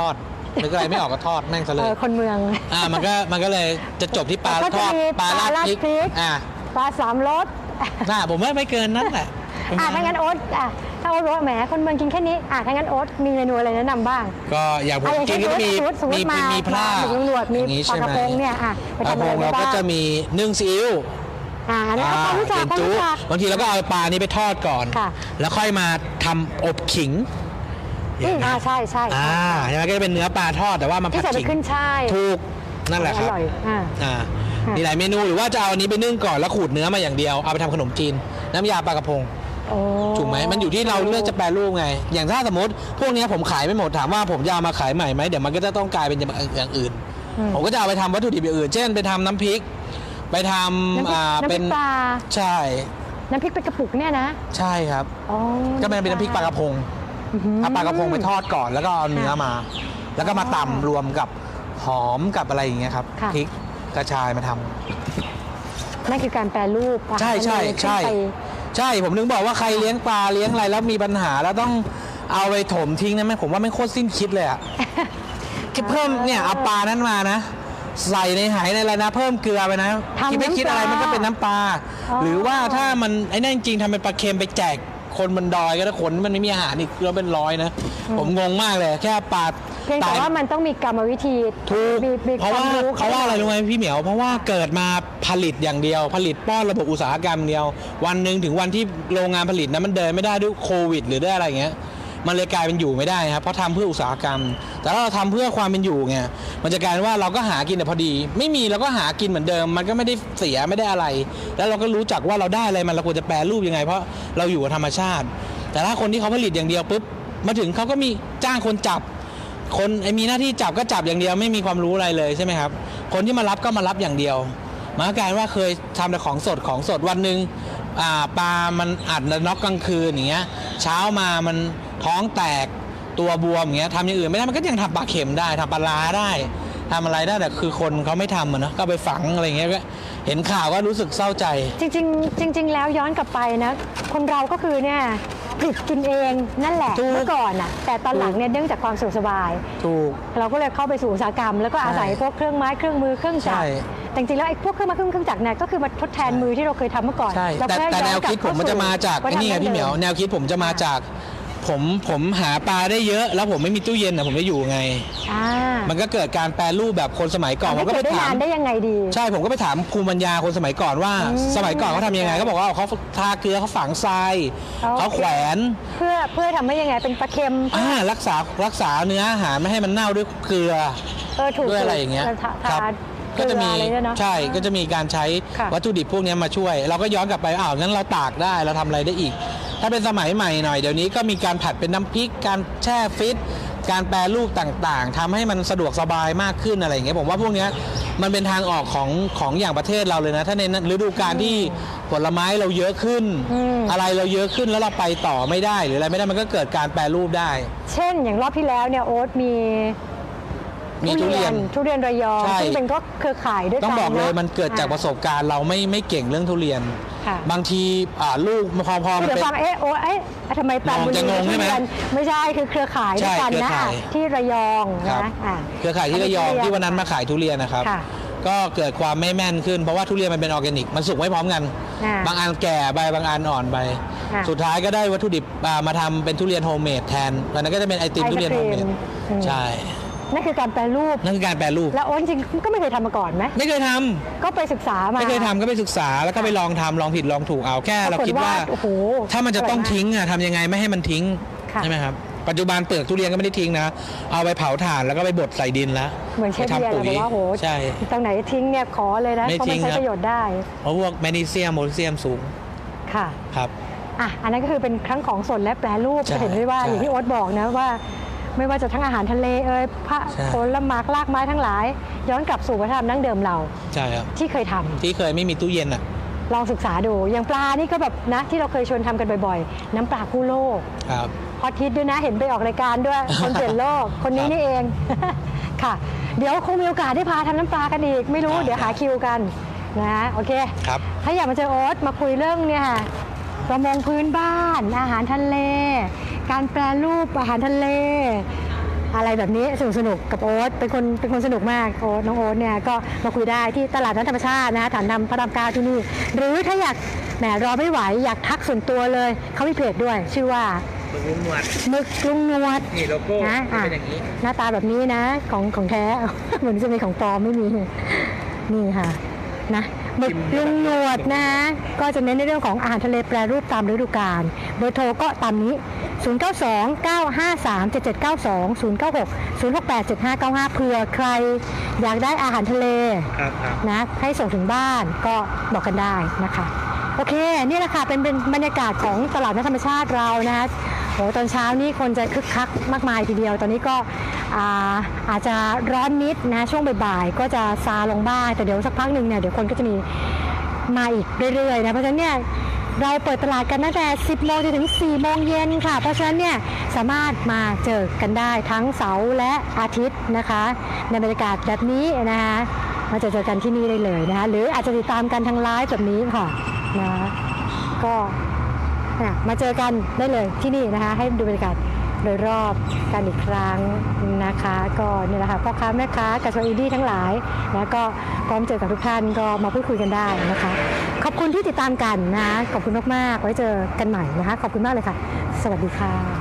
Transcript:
ทอดนึกอะไรไม่ออกก็ทอดแม่งซะเลเอยอคนเมือง อ่ามันก็มันก็เลยจะจบที่ปลาก็ทจะอดมีปลาปลาราดราดพริกพริก อ่าปลาสามรสน่าผมว่าไม่เกินนั้นแหละอะถ้างั้นโอ๊ตอะถ้าโอ๊ตบอกว่าแหมคนเมืองกินแค่นี้อะถ้างั้นโอ๊ตมีเมนูอะไรแนะนำบ้างก็อย่างผมอะอย่างกิเช่นนก็มีสมมติสมมมีติมามีพลาหมึกลุงหนวดมีอย่างนี้ปลาใช่กระไหมพงเนี่ยอะไปปลากทำระอะพไรงได้เราก็บ้างจะมีนึ่งซีอิ๊ว อ่าอันนั้นเอาความรู้จักเกความจุรู้จัก บางทีเราก็เอาปลานี้ไปทอดก่อน ค่ะแล้วค่อยมาทำอบขิง อืมอ่าใช่ใช่อ่าใช่ใช่ไหมก็จะเป็นเนื้อปลาทอดแต่ว่ามาที่ผัดใส่ไปขิงขึ้นช่ายถูกนั่นแหละครับอร่อยอ่า อ่าค่ะ มีหลายเมนูหรือว่าจะเอาอันนี้ไปนึ่งก่อนแล้วขูดเนื้อมาอย่างเดียวเอาไปทำขนมจีน น้ำยาปลากระพง โอ้ถูกไหมมันอยู่ที่เราเลือกจะแปรรูปไง อย่างถ้าสมมติ พวกเนี้ยผมขายไม่หมดถามว่าผมจะเอามาขายใหม่ไหมเดี๋ยวมันก็จะต้องกลายเป็นอย่างอื่นผมก็จะเอาไปทำวัตถุดิบอย่างอื่น เช่น ไปทำน้ำพริก ไปทน้ำพริำกอ่าน้ำพเป็รินกปลาใช่น้ำพริกเป็นกระปุกเนี่ยนะใช่ครับ อ๋อก็มันเป็นน้ำพริกปลากระพงอื้อหือ เอาปลากระพงไปทอดก่อนแล้วก็เอาเนื้อมา แล้วก็มาตำรวมกับหอมกับอะไรอย่างเงี้ยครับค่ะ พริกกระชายมาทำ นั่นคือการแปรรูปอาหารใช่ใช่ทะเลใช่ขึ้นไป ใช่ ผมนึกบอกว่าใครเลี้ยงปลาเลี้ยงอะไรแล้วมีปัญหาแล้วต้องเอาไปถมทิ้งนะแม่ผมว่าไม่โคตรสิ้นคิดเลยอะ คิดเพิ่มเนี่ยเอาปลานั้นมานะ ใส่ในไหในอะไรนะ เพิ่มเกลือไปนะทำคิดไม่คิดอะไรน้ำปลามัมันก็เป็นน้ำปลา อ๋อ หรือว่าถ้ามันไอ้นั่นจริงๆทำเป็นปลาเค็มไปแจก คนบนดอยก็ได้คนมันไม่มีอาหารอีกแล้วเป็นร้อยนะ ผมงงมากเลยแค่ปลาเพียงแต่ตาย ว่ามันต้องมีกรรมวิธีถูกมีมีเพราะว่าคมเพราะว่าอะไรรู้ไหมพี่เหมียว เพราะว่าเกิดมาผลิตอย่างเดียว ผลิตป้อนระบบอุตสาหกรรมเดียว วันหนึ่งถึงวันที่โรงงานผลิตนั้นมันเดินไม่ได้ด้วยโควิด หรือด้วยอะไรอย่างเงี้ย มันเลยกลายเป็นอยู่ไม่ได้ครับเพราะทำเพื่ออุตสาหกรรม แต่ถ้าเราทำเพื่อความเป็นอยู่ไงมันจะกลายว่าเราก็หากินแต่พอดี ไม่มีเราก็หากินเหมือนเดิม มันก็ไม่ได้เสียไม่ได้อะไร แล้วเราก็รู้จักว่าเราได้อะไรมันเราควรจะแปรรูปยังไง เพราะเราอยู่กับธรรมชาติ แต่ถ้าคนที่เขาผลิตอย่างเดียวปุ๊บมาถึงเขาก็มีจ้างคนจับ คนไอ้มีหน้าที่จับก็จับอย่างเดียวไม่มีความรู้อะไรเลยใช่ไหมครับ คนที่มารับก็มารับอย่างเดียวมันก็กลายว่าเคยทำแต่ของสดของสดวันหนึ่งปลามันอัดน็อกกลางคืนอย่างเงี้ยเช้ามามัน ท้องแตกตัวบวมอย่างเงี้ยทำอย่างอื่นไม่ได้มันก็ยังทำปลาเค็มได้ทำปลาร้าได้ทำอะไรได้แต่คือคนเขาไม่ทำอะเนาะก็ไปฝังอะไรอย่างเงี้ยก็เห็นข่าวก็รู้สึกเศร้าใจ จริงๆจริง ๆ แล้วย้อนกลับไปนะ คนเราก็คือเนี่ยผลิตกินเองนั่นแหละถูก เมื่อก่อนอะแต่ตอนหลังเนี่ยเนื่องจากความสะดวกสบาย ถูก เราก็เลยเข้าไปสู่อุตสาหกรรม แล้วก็อาศัยใช่พวกเครื่องไม้เครื่องมือเครื่องจักใช่รแต่จริงๆแล้วไอ้พวกเครื่องไม้เครื่องจักรเนี่ยก็คือมาทดแทนมือที่เราเคยทำเมื่อก่อนใช่เราแต่ค่แต่ย้แนอวกลับคิดผมมันจะมาจากเข้ไอ้นี่ไงสู่พี่เหมียววัฒนธรรแนวคิดผมจะมาจาก ผมผมหาปลาได้เยอะ แล้วผมไม่มีตู้เย็นนะผมจะอยู่ไง อ่ามันก็เกิดการแปรรูปแบบคนสมัยก่อนผมให้ก็เกิไปดได้ถาม นานได้ยังไงดี ใช่ผมก็ไปถามภูมิปัญญาคนสมัยก่อนว่า อืมสมัยก่อนเขาทำยังไงเขาบอกว่าเขาทาเกลือเขาฝังทรายโอเคเขาแขวนเพื่อเพื่อทำให้ยังไงเป็นปลาเค็มอ่ารักษารักษาเนื้ออาหารไม่ให้มันเน่าด้วยเกลือเออถูกด้วยอะไรอย่างเงี้ยทาครัทาก็จะมีเกลืออไรด้วยเนอะ ใช่ก็จะมีการใช้ค่ะ วัตถุดิบพวกนี้มาช่วย เราก็ย้อนกลับไปอ้าวงั้นเราตากได้เราทำอะไรได้อีก ถ้าเป็นสมัยใหม่หน่อยเดี๋ยวนี้ก็มีการผัดเป็นน้ำพริก การแช่ฟิต การแปรรูปต่างๆทำให้มันสะดวกสบายมากขึ้นอะไรอย่างเงี้ยผมว่าพวกเนี้ยมันเป็นทางออกของของอย่างประเทศเราเลยนะ ถ้าในฤดูกาลที่ผลไม้เราเยอะขึ้นอืมอะไรเราเยอะขึ้นแล้วเราไปต่อไม่ได้ หรืออะไรไม่ได้มันก็เกิดการแปรรูปได้ เช่น อย่างรอบที่แล้วเนี่ยโอ๊ตมีมีทุเรียนทุเรียนระยองใช่ซึ่งเป็นก็เครือข่ายด้วยกันต้องบอกเลยะมันเกิดจากประสบการณ์เราไม่ไม่เก่งเรื่องทุเรียนค่ะบางทีอ่าลูกพอพอมันเดี๋ยวเป็น ฟังเอ๊ะโอ๊ตเอ๊ะทำไมปราณบุรีจะงงใช่ไหมทุเรียนไม่ใช่คือเครือข่ายด้วยกันใช่เครือนะข่าย ที่ระยองครับนะอ่าเครือข่ายที่ระยองที่วันนั้นมาขายทุเรียนนะครับ ค่ะ ก็เกิดความไม่แม่นขึ้นเพราะว่าทุเรียนมันเป็นออร์แกนิก มันสุกไม่พร้อมกัน อ่าบางอันแก่ไปบางอันอ่อนไปอ่าสุดท้ายก็ได้วัตถุดิบอ่ามาทำเป็นทุเรียนโฮมเมดแทนวันนั้นก็จะเป็นไอติมไอศทุเรียนกรีโฮมมเมดอืมใช่ นั่นคือการแปลรูป นั่นคือการแปรรูป แล้วโอ๊ตจริงๆก็ไม่เคยทำมาก่อนไหม ไม่เคยทำก็ไปศึกษามา ไม่เคยทำก็ไปศึกษาแล้วก็ไปลองทำลองผิดลองถูกเอาแค่เราคิดว่า ปรากฏว่าโอ้โหถ้ามันจะต้องอร่อยมากทิ้งอะทำยังไงไม่ให้มันทิ้งค่ะ ใช่ไหมครับปัจจุบันเปลือกทุเรียนก็ไม่ได้ทิ้งนะ เอาไปเผาถ่านแล้วก็ไปบดใส่ดินแล้วเหมือนเชฟไปเบียทำร์ปุ๋เลยยบอกว่าโหใช่ ตรงไหนทิ้งเนี่ยขอเลยนะไม่เพราะมันทิ้งใช้ครับ ประโยชน์ได้เพราะพวกแมกนีเซียมโพแทสเซียมสูงค่ะ ครับ อะอันนั้นก็คือเป็นครั้งของสดและแปรรูปใช่จะเห็นได้ว่าใช่อย่างที่โอ๊ตบอกนะว่า ไม่ว่าจะทั้งอาหารทะเลเอ่ยพระใช่ ผลไม้รากไม้ทั้งหลาย ย้อนกลับสู่วัฒนธรรมดั้งเดิมเราใช่ครับ ที่เคยทำที่เคยไม่มีตู้เย็นอะ ลองศึกษาดูอย่างปลานี่ก็แบบนะที่เราเคยชวนทำกันบ่อยๆ น้ำปลากู้โลกครับ ฮอตฮิตด้วยนะเห็นไปออกรายการด้วย คนเปลี่ยนโลกคนนี้ครับนี่เอง ค่ะ เดี๋ยวคงมีโอกาสได้พาทำน้ำปลากันอีก ไม่รู้ได้ เดี๋ยวหาคิวกันนะโอเค ครับ ถ้าอยากมาเจอโอ๊ตมาคุยเรื่องเนี่ยค่ะ ประมงพื้นบ้าน อาหารทะเล การแปรรูปอาหารทะเล อะไรแบบนี้สนุกสนุกๆกับโอ๊ตเป็นคนเป็นคนสนุกมากโอ๊ตน้องโอ๊ตเนี่ยก็มาคุยได้ที่ตลาดนัดธรรมชาตินะคะฐานนำพระรามเก้าที่นี่ หรือถ้าอยากแหมรอไม่ไหวอยากทักส่วนตัวเลยเขามีเพจด้วย ชื่อว่ามึงหนวดหมึกลุงนวดนี่โลโก้นะอะเป็นอย่างนี้ หน้าตาแบบนี้นะของของแท้เหมือนจะเป็นของปลอมไม่มีนี่ค่ะนะ หมึกลุงหนวดนะ ก็จะเน้นในเรื่องของอาหารทะเลแปรรูปตามฤดูกาลเบอร์โทรก็ตามนี้ 0 9 2 9 5 3 7 7 9 2 0 9 6 0 6 8 7 5 9 5เผื่อใครอยากได้อาหารทะเลครับครับ นะ ให้ส่งถึงบ้านก็บอกกันได้นะคะ โอเค นี่แหละค่ะเป็นเป็นบรรยากาศของตลาดนัดธรรมชาติเรานะคะโหตอนเช้านี่คนจะคึกคักมากมายทีเดียว ตอนนี้ก็ อาอาจจะร้อนนิดนะช่วงบ่ายๆก็จะซาลงบ้างแต่เดี๋ยวสักพักหนึ่งเนี่ยเดี๋ยวคนก็จะมีมาอีกเรื่อยๆนะเพราะฉะนั้นเนี่ยเราเปิดตลาดกันตั้งแต่ 10 โมงจนถึง 4 โมงเย็นค่ะ เพราะฉะนั้นเนี่ยสามารถมาเจอกันได้ทั้งเสาร์และอาทิตย์นะคะ ในบรรยากาศแบบนี้นะคะมาเจอเจอกันที่นี่ได้เลยนะคะหรืออาจจะติดตามกันทางไลฟ์แบบนี้ค่ะนะก็มาเจอกันได้เลยที่นี่นะคะ ให้ดูบรรยากาศ โดยรอบกันอีกครั้งนะคะ ก็เนี่ยแหละค่ะพ่อค้าแม่ค้ากับชาวอินดี้ทั้งหลายนะก็พร้อมเจอกับทุกท่านก็มาพูดคุยกันได้นะคะ ขอบคุณที่ติดตามกันนะคะขอบคุณมากๆไว้เจอกันใหม่นะคะ ขอบคุณมากเลยค่ะ สวัสดีค่ะ